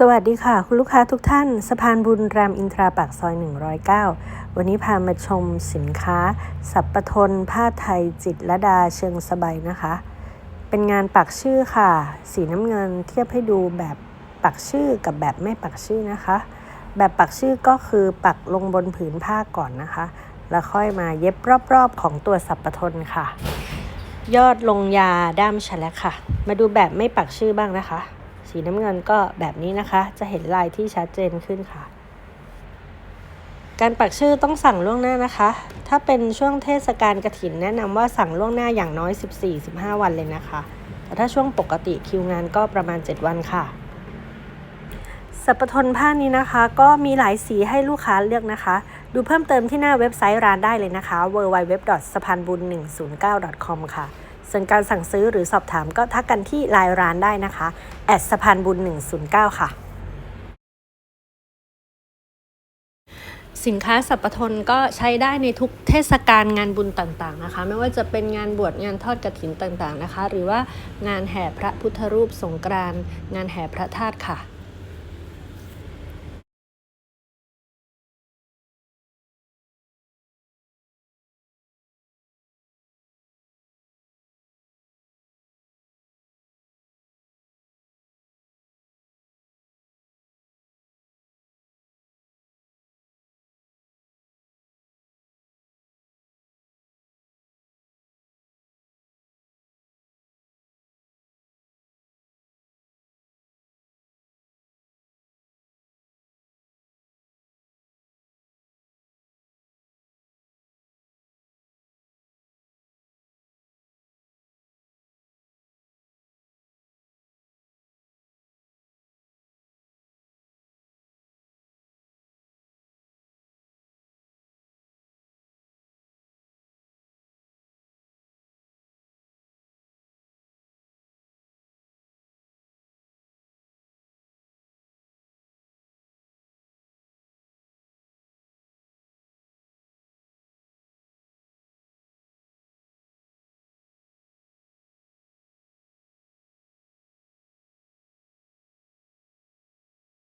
สวัสดีค่ะ คุณลูกค้าทุกท่านสะพานบุญรามอินทราปากซอย 109 วันนี้พามาชมสินค้า สับปะทนผ้าไทยจิตรลดาเชิงสบายนะคะ เป็นงานปักชื่อค่ะ สีน้ำเงินเทียบให้ดูแบบปักชื่อกับแบบไม่ปักชื่อนะคะ แบบปักชื่อก็คือปักลงบนผืนผ้าก่อนนะคะ แล้วค่อยมาเย็บรอบๆของตัวสับปะทนค่ะ ยอดลงยาด้ามฉลักค่ะ มาดูแบบไม่ปักชื่อบ้างนะคะ สีน้ำเงินก็แบบนี้นะคะ จะเห็นลายที่ชัดเจนขึ้นค่ะ การปักชื่อต้องสั่งล่วงหน้านะคะ ถ้าเป็นช่วงเทศกาลกระถินแนะนำว่าสั่งล่วงหน้าอย่างน้อย 14-15 วันเลยนะคะ แต่ถ้าช่วงปกติคิวงานก็ประมาณ 7 วันค่ะสัปทนผ้านี้นะคะ ก็มีหลายสีให้ลูกค้าเลือกนะคะ ดูเพิ่มเติมที่หน้าเว็บไซต์ร้านได้เลยนะคะ w w w s a p a n b u n 1 0 9 com ค่ะ ส่วนการสั่งซื้อหรือสอบถามก็ทักกันที่ไลน์ร้านได้นะคะแอดสะพานบุญ 109 ค่ะ สินค้าสัปทนก็ใช้ได้ในทุกเทศกาลงานบุญต่างๆนะคะ ไม่ว่าจะเป็นงานบวชงานทอดกระถินต่างๆนะคะ หรือว่างานแห่พระพุทธรูปสงกรานงานแห่พระธาตุค่ะ